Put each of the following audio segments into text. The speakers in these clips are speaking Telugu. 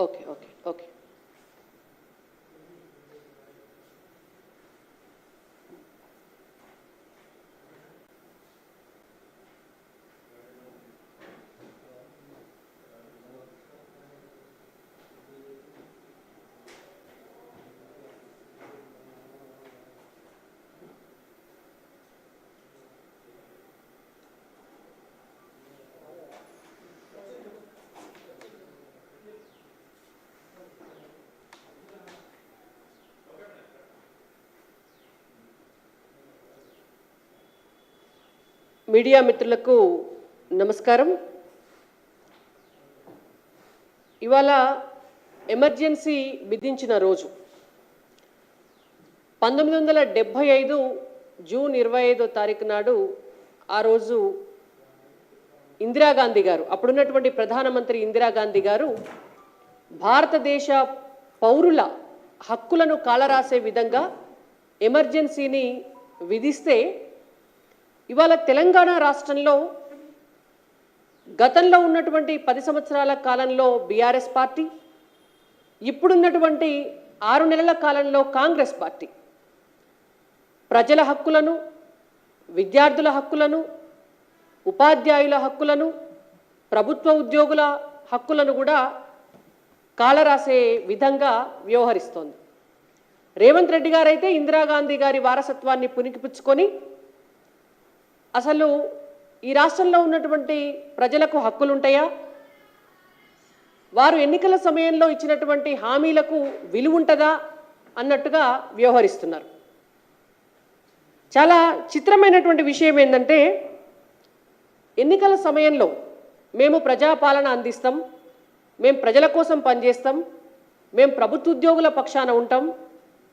Okay, okay, okay. మీడియా మిత్రులకు నమస్కారం. ఇవాళ ఎమర్జెన్సీ విధించిన రోజు. పంతొమ్మిది వందల డెబ్భై ఐదు జూన్ ఇరవై ఐదో తారీఖు నాడు ఆ రోజు ఇందిరాగాంధీ గారు అప్పుడున్నటువంటి ప్రధానమంత్రి ఇందిరాగాంధీ గారు భారతదేశ పౌరుల హక్కులను కాలరాసే విధంగా ఎమర్జెన్సీని విధిస్తే ఇవాళ తెలంగాణ రాష్ట్రంలో గతంలో ఉన్నటువంటి పది సంవత్సరాల కాలంలో బీఆర్ఎస్ పార్టీ ఇప్పుడున్నటువంటి ఆరు నెలల కాలంలో కాంగ్రెస్ పార్టీ. ప్రజల హక్కులను విద్యార్థుల హక్కులను ఉపాధ్యాయుల హక్కులను ప్రభుత్వ ఉద్యోగుల హక్కులను కూడా కాలరాసే విధంగా వ్యవహరిస్తోంది. రేవంత్ రెడ్డి గారైతే ఇందిరాగాంధీ గారి వారసత్వాన్ని పునికిపుచ్చుకొని అసలు ఈ రాష్ట్రంలో ఉన్నటువంటి ప్రజలకు హక్కులు ఉంటాయా వారు ఎన్నికల సమయంలో ఇచ్చినటువంటి హామీలకు విలువ ఉంటుందా అన్నట్టుగా వ్యవహరిస్తున్నారు. చాలా చిత్రమైనటువంటి విషయం ఏంటంటే ఎన్నికల సమయంలో మేము ప్రజాపాలన అందిస్తాం మేము ప్రజల కోసం పనిచేస్తాం మేము ప్రభుత్వ ఉద్యోగుల పక్షాన ఉంటాం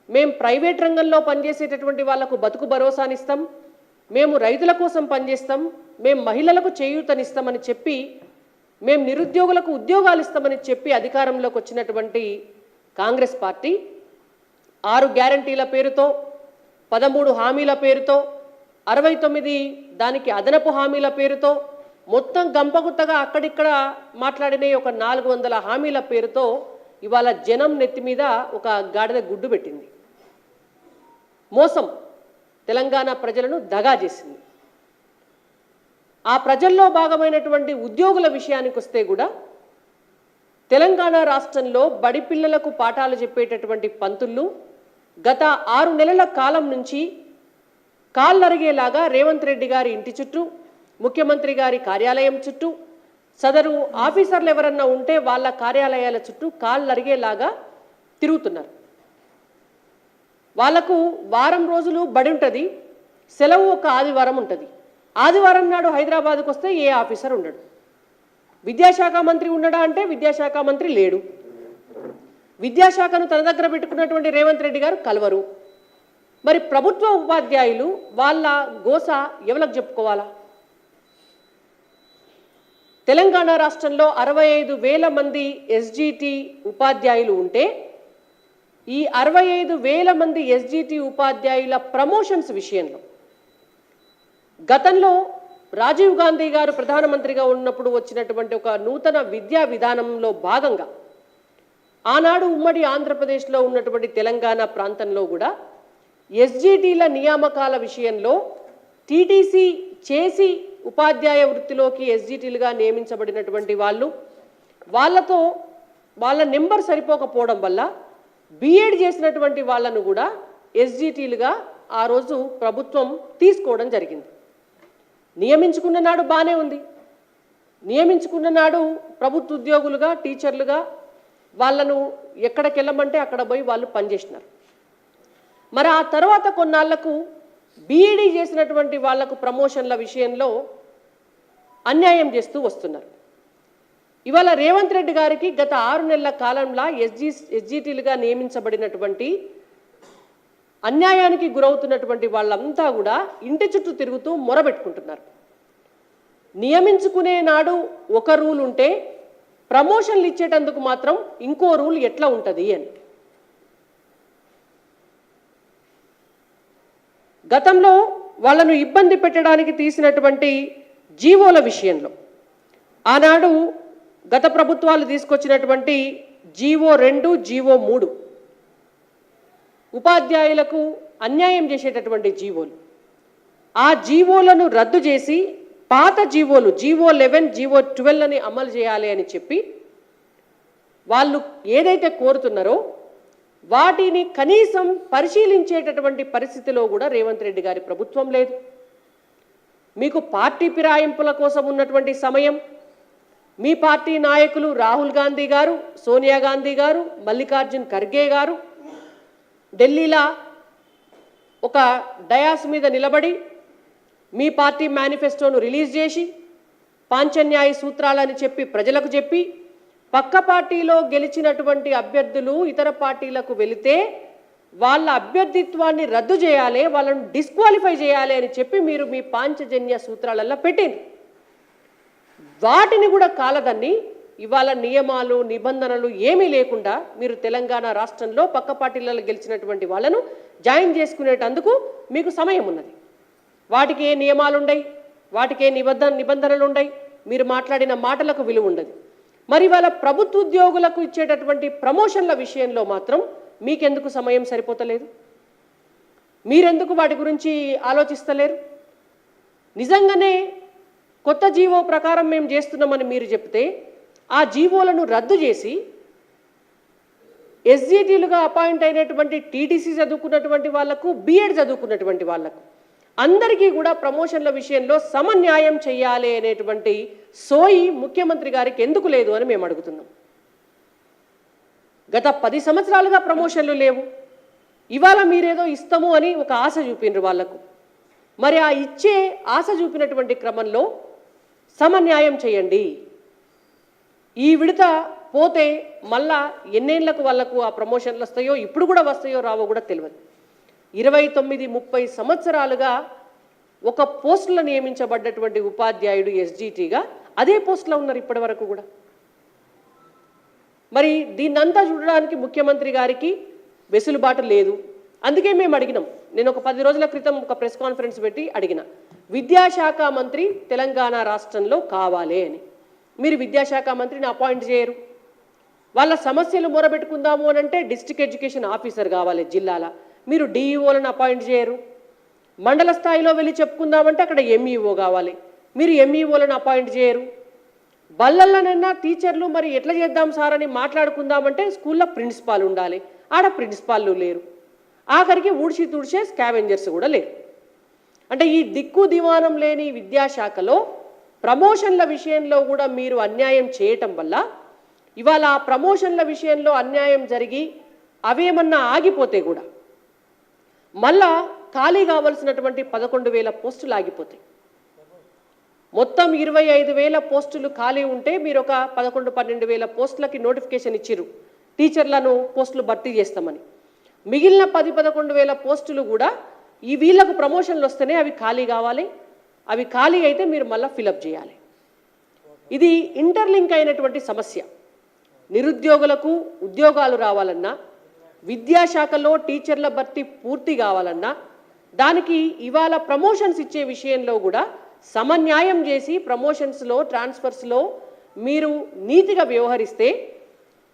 మేము ప్రైవేట్ రంగంలో పనిచేసేటటువంటి వాళ్ళకు బతుకు భరోసానిస్తాం మేము రైతుల కోసం పనిచేస్తాం మేము మహిళలకు చేయూతనిస్తామని చెప్పి మేము నిరుద్యోగులకు ఉద్యోగాలు ఇస్తామని చెప్పి అధికారంలోకి వచ్చినటువంటి కాంగ్రెస్ పార్టీ ఆరు గ్యారంటీల పేరుతో పదమూడు హామీల పేరుతో అరవై తొమ్మిది దానికి అదనపు హామీల పేరుతో మొత్తం గంపగుత్తగా అక్కడిక్కడ మాట్లాడిన ఒక నాలుగు వందల హామీల పేరుతో ఇవాళ జనం నెత్తి మీద ఒక గాడిద గుడ్డు పెట్టింది. మోసం. తెలంగాణ ప్రజలను దగా చేసింది. ఆ ప్రజల్లో భాగమైనటువంటి ఉద్యోగుల విషయానికి వస్తే కూడా తెలంగాణ రాష్ట్రంలో బడి పిల్లలకు పాఠాలు చెప్పేటటువంటి పంతుళ్ళు గత ఆరు నెలల కాలం నుంచి కాళ్ళరిగేలాగా రేవంత్ రెడ్డి గారి ఇంటి చుట్టూ ముఖ్యమంత్రి గారి కార్యాలయం చుట్టూ సదరు ఆఫీసర్లు ఎవరన్నా ఉంటే వాళ్ళ కార్యాలయాల చుట్టూ కాళ్ళరిగేలాగా తిరుగుతున్నారు. వాళ్ళకు వారం రోజులు బడి ఉంటుంది సెలవు ఒక ఆదివారం ఉంటుంది. ఆదివారం నాడు హైదరాబాద్కు వస్తే ఏ ఆఫీసర్ ఉండడు. విద్యాశాఖ మంత్రి ఉండడా అంటే విద్యాశాఖ మంత్రి లేడు. విద్యాశాఖను తన దగ్గర పెట్టుకున్నటువంటి రేవంత్ రెడ్డి గారు కలవరు. మరి ప్రభుత్వ ఉపాధ్యాయులు వాళ్ళ గోస ఎవరికి చెప్పుకోవాలా? తెలంగాణ రాష్ట్రంలో అరవై ఐదు వేల మంది ఎస్జిటి ఉపాధ్యాయులు ఉంటే ఈ అరవై ఐదు వేల మంది ఎస్జిటి ఉపాధ్యాయుల ప్రమోషన్స్ విషయంలో. గతంలో రాజీవ్ గాంధీ గారు ప్రధానమంత్రిగా ఉన్నప్పుడు వచ్చినటువంటి ఒక నూతన విద్యా విధానంలో భాగంగా ఆనాడు ఉమ్మడి ఆంధ్రప్రదేశ్లో ఉన్నటువంటి తెలంగాణ ప్రాంతంలో కూడా ఎస్జిటిల నియామకాల విషయంలో టీటీసీ చేసి ఉపాధ్యాయ వృత్తిలోకి ఎస్జిటీలుగా నియమించబడినటువంటి వాళ్ళు వాళ్ళతో వాళ్ళ నెంబర్ సరిపోకపోవడం వల్ల బీఎడ్ చేసినటువంటి వాళ్ళను కూడా ఎస్జిటీలుగా ఆ రోజు ప్రభుత్వం తీసుకోవడం జరిగింది. నియమించుకున్న నాడు బాగానే ఉంది. నియమించుకున్న నాడు ప్రభుత్వ ఉద్యోగులుగా టీచర్లుగా వాళ్ళను ఎక్కడికి వెళ్ళమంటే అక్కడ పోయి వాళ్ళు పనిచేసినారు మరి ఆ తర్వాత కొన్నాళ్ళకు బీఈడీ చేసినటువంటి వాళ్ళకు ప్రమోషన్ల విషయంలో అన్యాయం చేస్తూ వస్తున్నారు. ఇవాళ రేవంత్ రెడ్డి గారికి గత ఆరు నెలల కాలంలో ఎస్జీ ఎస్జీటీలుగా నియమించబడినటువంటి అన్యాయానికి గురవుతున్నటువంటి వాళ్ళంతా కూడా ఇంటి చుట్టూ తిరుగుతూ మొరబెట్టుకుంటున్నారు. నియమించుకునే నాడు ఒక రూల్ ఉంటే ప్రమోషన్లు ఇచ్చేటందుకు మాత్రం ఇంకో రూల్ ఎట్లా ఉంటుంది అని. గతంలో వాళ్ళను ఇబ్బంది పెట్టడానికి తీసినటువంటి జీవోల విషయంలో ఆనాడు గత ప్రభుత్వాలు తీసుకొచ్చినటువంటి జీవో రెండు జీవో మూడు ఉపాధ్యాయులకు అన్యాయం చేసేటటువంటి జీవోలు. ఆ జీవోలను రద్దు చేసి పాత జీవోలు జీవో లెవెన్ జీవో ట్వెల్వ్ అని అమలు చేయాలి అని చెప్పి వాళ్ళు ఏదైతే కోరుతున్నారో వాటిని కనీసం పరిశీలించేటటువంటి పరిస్థితిలో కూడా రేవంత్ రెడ్డి గారి ప్రభుత్వం లేదు. మీకు పార్టీ ఫిరాయింపుల కోసం ఉన్నటువంటి సమయం మీ పార్టీ నాయకులు రాహుల్ గాంధీ గారు సోనియా గాంధీ గారు మల్లికార్జున్ ఖర్గే గారు ఢిల్లీలో ఒక డయాస్ మీద నిలబడి మీ పార్టీ మేనిఫెస్టోను రిలీజ్ చేసి పాంచన్యాయ సూత్రాలని చెప్పి ప్రజలకు చెప్పి పక్క పార్టీలో గెలిచినటువంటి అభ్యర్థులు ఇతర పార్టీలకు వెళితే వాళ్ళ అభ్యర్థిత్వాన్ని రద్దు చేయాలి వాళ్ళను డిస్క్వాలిఫై చేయాలి అని చెప్పి మీరు మీ పాంచజన్య సూత్రాలల్లో పెట్టింది వాటిని కూడా కాలదన్ని ఇవాళ నియమాలు నిబంధనలు ఏమీ లేకుండా మీరు తెలంగాణ రాష్ట్రంలో పక్క పార్టీలలో గెలిచినటువంటి వాళ్ళను జాయిన్ చేసుకునేటందుకు మీకు సమయం ఉన్నది. వాటికి ఏ నియమాలు ఉండయి వాటికి ఏ నిబంధన నిబంధనలు ఉండయి మీరు మాట్లాడిన మాటలకు విలువ ఉండదు. మరి వాళ్ళ ప్రభుత్వ ఉద్యోగులకు ఇచ్చేటటువంటి ప్రమోషన్ల విషయంలో మాత్రం మీకెందుకు సమయం సరిపోతలేదు? మీరెందుకు వాటి గురించి ఆలోచిస్తలేరు? నిజంగానే కొత్త జీవో ప్రకారం మేము చేస్తున్నామని మీరు చెప్తే ఆ జీవోలను రద్దు చేసి ఎస్జిటీలుగా అపాయింట్ అయినటువంటి టీటీసీ చదువుకున్నటువంటి వాళ్ళకు బీఎడ్ చదువుకున్నటువంటి వాళ్ళకు అందరికీ కూడా ప్రమోషన్ల విషయంలో సమన్యాయం చేయాలి అనేటువంటి సోయి ముఖ్యమంత్రి గారికి ఎందుకు లేదు అని మేము అడుగుతున్నాం. గత పది సంవత్సరాలుగా ప్రమోషన్లు లేవు. ఇవాళ మీరేదో ఇస్తాము అని ఒక ఆశ చూపినారు వాళ్ళకు. మరి ఆ ఇచ్చే ఆశ చూపినటువంటి క్రమంలో సమన్యాయం చేయండి. ఈ విడత పోతే మళ్ళా ఎన్నేళ్ళకు వాళ్ళకు ఆ ప్రమోషన్లు వస్తాయో ఇప్పుడు కూడా వస్తాయో రావో కూడా తెలియదు. ఇరవై తొమ్మిది ముప్పై సంవత్సరాలుగా ఒక పోస్టులో నియమించబడ్డటువంటి ఉపాధ్యాయుడు ఎస్జిటిగా అదే పోస్టులో ఉన్నారు ఇప్పటి వరకు కూడా. మరి దీన్నంతా చూడడానికి ముఖ్యమంత్రి గారికి వెసులుబాటు లేదు. అందుకే మేము అడిగినాం. నేను ఒక పది రోజుల క్రితం ఒక ప్రెస్ కాన్ఫరెన్స్ పెట్టి అడిగిన. విద్యాశాఖ మంత్రి తెలంగాణ రాష్ట్రంలో కావాలి అని. మీరు విద్యాశాఖ మంత్రిని అపాయింట్ చేయరు. వాళ్ళ సమస్యలు మొరబెట్టుకుందాము అని అంటే డిస్టిక్ ఎడ్యుకేషన్ ఆఫీసర్ కావాలి జిల్లాల. మీరు డిఈఓలను అపాయింట్ చేయరు. మండల స్థాయిలో వెళ్ళి చెప్పుకుందామంటే అక్కడ ఎంఈఓ కావాలి. మీరు ఎంఈఓలను అపాయింట్ చేయరు. బల్లల్లోనైనా టీచర్లు మరి ఎట్లా చేద్దాం సార్ అని మాట్లాడుకుందామంటే స్కూల్లో ప్రిన్సిపాల్ ఉండాలి. ఆడ ప్రిన్సిపాల్లు లేరు. ఆఖరికి ఊడ్చి తుడిచే స్కావెంజర్స్ కూడా లేరు. అంటే ఈ దిక్కు దివానం లేని విద్యాశాఖలో ప్రమోషన్ల విషయంలో కూడా మీరు అన్యాయం చేయటం వల్ల ఇవాళ ఆ ప్రమోషన్ల విషయంలో అన్యాయం జరిగి అవేమన్నా ఆగిపోతే కూడా మళ్ళా ఖాళీ కావలసినటువంటి పదకొండు వేల పోస్టులు ఆగిపోతాయి. మొత్తం ఇరవై ఐదు వేల పోస్టులు ఖాళీ ఉంటే మీరు ఒక పదకొండు పన్నెండు వేల పోస్టులకి నోటిఫికేషన్ ఇచ్చిర్రు. టీచర్లను పోస్టులు భర్తీ చేస్తామని. మిగిలిన పది పదకొండు వేల పోస్టులు కూడా ఈ వీళ్ళకు ప్రమోషన్లు వస్తేనే అవి ఖాళీ కావాలి. అవి ఖాళీ అయితే మీరు మళ్ళీ ఫిలప్ చేయాలి. ఇది ఇంటర్లింక్ అయినటువంటి సమస్య. నిరుద్యోగులకు ఉద్యోగాలు రావాలన్నా విద్యాశాఖలో టీచర్ల భర్తీ పూర్తి కావాలన్నా దానికి ఇవాళ ప్రమోషన్స్ ఇచ్చే విషయంలో కూడా సమన్యాయం చేసి ప్రమోషన్స్లో ట్రాన్స్ఫర్స్లో మీరు నీతిగా వ్యవహరిస్తే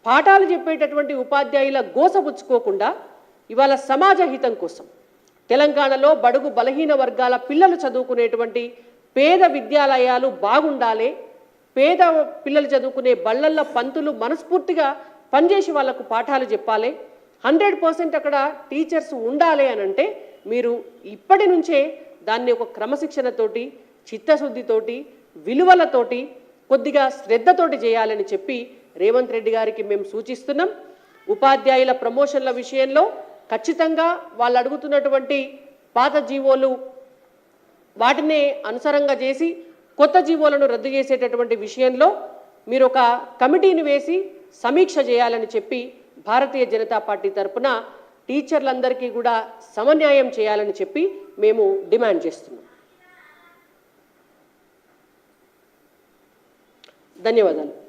పాఠాలు చెప్పేటటువంటి ఉపాధ్యాయుల గోసపుచ్చుకోకుండా ఇవాళ సమాజ హితం కోసం తెలంగాణలో బడుగు బలహీన వర్గాల పిల్లలు చదువుకునేటువంటి పేద విద్యాలయాలు బాగుండాలి పేద పిల్లలు చదువుకునే బళ్ళల్ల పంతులు మనస్ఫూర్తిగా పనిచేసి వాళ్ళకు పాఠాలు చెప్పాలి హండ్రెడ్ పర్సెంట్ అక్కడ టీచర్స్ ఉండాలి అని అంటే మీరు ఇప్పటి నుంచే దాన్ని ఒక క్రమశిక్షణతోటి చిత్తశుద్ధితోటి విలువలతోటి కొద్దిగా శ్రద్ధతోటి చేయాలని చెప్పి రేవంత్ రెడ్డి గారికి మేము సూచిస్తున్నాం. ఉపాధ్యాయుల ప్రమోషన్ల విషయంలో ఖచ్చితంగా వాళ్ళు అడుగుతున్నటువంటి పాత జీవోలు వాటినే అనుసరంగా చేసి కొత్త జీవోలను రద్దు చేసేటటువంటి విషయంలో మీరు ఒక కమిటీని వేసి సమీక్ష చేయాలని చెప్పి భారతీయ జనతా పార్టీ తరపున టీచర్లందరికీ కూడా సమన్యాయం చేయాలని చెప్పి మేము డిమాండ్ చేస్తున్నాం. ధన్యవాదాలు.